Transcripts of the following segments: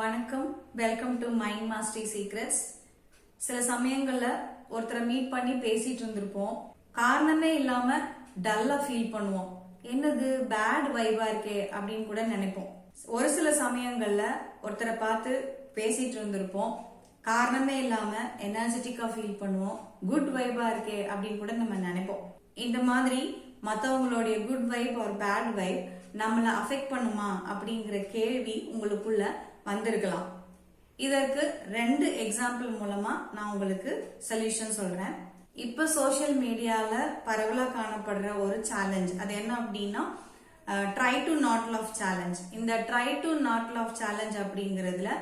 வணக்கம். Welcome to mind mastery secrets சில சமயங்கள்ல ஒருத்தரை மீட் பண்ணி பேசிட்டு இருந்திருப்போம். காரணமே இல்லாம டல்லா ஃபீல் பண்ணுவோம். என்னது பேட் வைபா இருக்கே அப்படின்னு கூட நினைப்போம். ஒரு சில சமயங்கள்ல ஒருத்தரை பார்த்து பேசிட்டு இருந்திருப்போம். காரணமே இல்லாம எனர்ஜெட்டிக்கா ஃபீல் பண்ணுவோம். குட் வைபா இருக்கே அப்படின்னு கூட நம்ம நினைப்போம். இந்த மாதிரி மத்தவங்களுடைய குட் வைப் ஒரு பேட் வைப் நம்மள அஃபெக்ட் பண்ணுமா அப்படிங்கிற கேள்வி உங்களுக்குள்ள வந்திருக்கலாம். இதற்கு ரெண்டு எக்ஸாம்பிள் மூலமா நான் உங்களுக்கு சொல்யூஷன் சொல்றேன். இப்ப சோஷியல் மீடியால பரவலா காணப்படுற ஒரு சேலஞ்ச் அது என்ன அப்படின்னா try to not love challenge இந்த try to not love challenge அப்படிங்கறதுல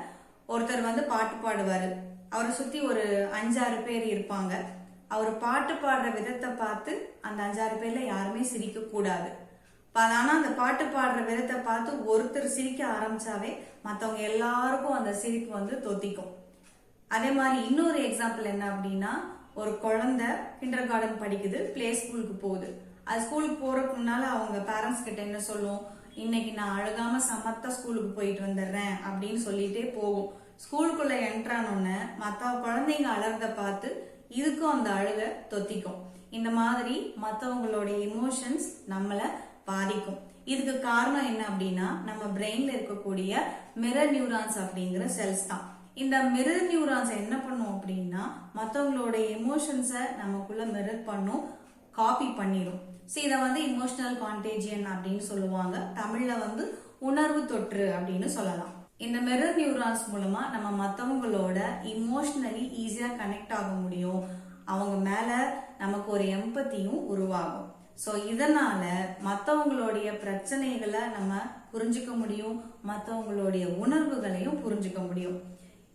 ஒருத்தர் வந்து பாட்டு பாடுவார். அவரை சுத்தி ஒரு அஞ்சாறு பேர் இருப்பாங்க. அவர் பாட்டு பாடுற விதத்தை பார்த்து அந்த அஞ்சாறு பேர்ல யாருமே சிரிக்க கூடாது ஆனால் அந்த பாட்டு பாடுற விதத்தை பார்த்து ஒருத்தர் சிரிக்க ஆரம்பிச்சாவே மற்றவங்க எல்லாருக்கும் அந்த சிரிப்பு வந்து தொத்திக்கும். அதே மாதிரி இன்னொரு எக்ஸாம்பிள் என்ன அப்படின்னா ஒரு குழந்தை கிண்டர் கார்டன் படிக்குது பிளே ஸ்கூலுக்கு போகுது. அது ஸ்கூலுக்கு போறதுக்கு முன்னால அவங்க பேரண்ட்ஸ் கிட்ட என்ன சொல்லும்? இன்னைக்கு நான் அழுகாம சமத்தா ஸ்கூலுக்கு போயிட்டு வந்துடுறேன் அப்படின்னு சொல்லிட்டே போகும். ஸ்கூலுக்குள்ள என்ட்ரானோன்னு மற்ற குழந்தைங்க அழறத பார்த்து இதுக்கும் அந்த அழுக தொத்திக்கும். இந்த மாதிரி மற்றவங்களோட எமோஷன்ஸ் நம்மளை பாதிக்கும். இதுக்கு காரணம் என்ன அப்படின்னா நம்ம பிரெயின்ல இருக்கக்கூடிய மிரர் நியூரான்ஸ் அப்படிங்கிற செல்ஸ் தான். இந்த மிரர் நியூரான்ஸ் என்ன பண்ணும் அப்படின்னா மற்றவங்களோட எமோஷன்ஸை நமக்குள்ள மிரர் பண்ணும் காப்பி பண்ணிடும் ஸோ இதை வந்து இமோஷனல் கான்டேஜியன் அப்படின்னு சொல்லுவாங்க. தமிழ்ல வந்து உணர்வு தொற்று அப்படின்னு சொல்லலாம். இந்த மிரர் நியூரான்ஸ் மூலமா நம்ம மற்றவங்களோட இமோஷனலி ஈஸியாக கனெக்ட் ஆக முடியும். அவங்க மேல நமக்கு ஒரு எம்பத்தியும் உருவாகும். ஸோ இதனால மற்றவங்களுடைய பிரச்சனைகளை நம்ம புரிஞ்சுக்க முடியும் மற்றவங்களுடைய உணர்வுகளையும் புரிஞ்சுக்க முடியும்.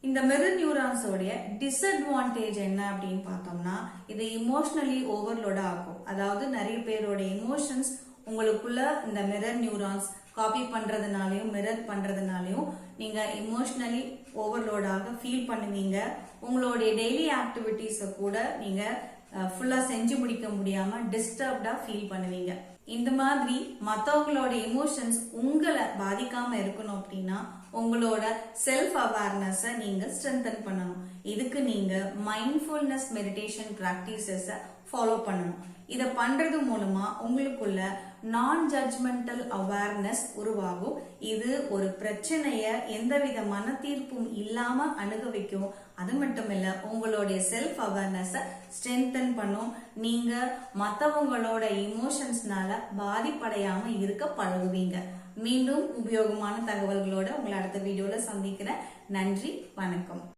இந்த மிரர் நியூரான்ஸோடைய டிஸ்அட்வான்டேஜ் என்ன அப்படின்னு பார்த்தோம்னா இது இமோஷனலி ஓவர்லோட ஆகும் அதாவது நிறைய பேரோட எமோஷன்ஸ் உங்களுக்குள்ள இந்த மிரர் நியூரான்ஸ் காப்பி பண்றதுனாலையும் மிரர் பண்றதுனாலையும் நீங்க இமோஷனலி ஓவர்லோடாக ஃபீல் பண்ணுவீங்க. உங்களுடைய டெய்லி ஆக்டிவிட்டீஸை கூட நீங்க ஃபுல்லாக செஞ்சு முடிக்க முடியாம டிஸ்டர்ப்டாக ஃபீல் பண்ணுவீங்க. இந்த மாதிரி மற்றவங்களோட எமோஷன்ஸ் உங்களை பாதிக்காம இருக்கணும் அப்படின்னா உங்களோட செல்ஃப் அவேர்னஸை நீங்கள் ஸ்ட்ரென்தன் பண்ணணும். இதுக்கு நீங்கள் மைண்ட்ஃபுல்னஸ் மெடிடேஷன் ப்ராக்டிசஸை ஃபாலோ பண்ணணும். இதை பண்றது மூலமா உங்களுக்குள்ள நான் ஜட்ஜ்மெண்டல் அவேர்னஸ் உருவாகும். இது ஒரு பிரச்சனைய எந்தவித மன தீர்ப்பும் இல்லாம அணுக வைக்கும் அது மட்டும் இல்ல உங்களுடைய செல்ஃப் அவேர்னஸ ஸ்ட்ரென்தன் பண்ணும். நீங்க மத்தவங்களோட இமோஷன்ஸ்னால பாதிப்படையாம இருக்க பழகுவீங்க. மீண்டும் உபயோகமான தகவல்களோட உங்களை அடுத்த வீடியோல சந்திக்கிறேன். நன்றி வணக்கம்.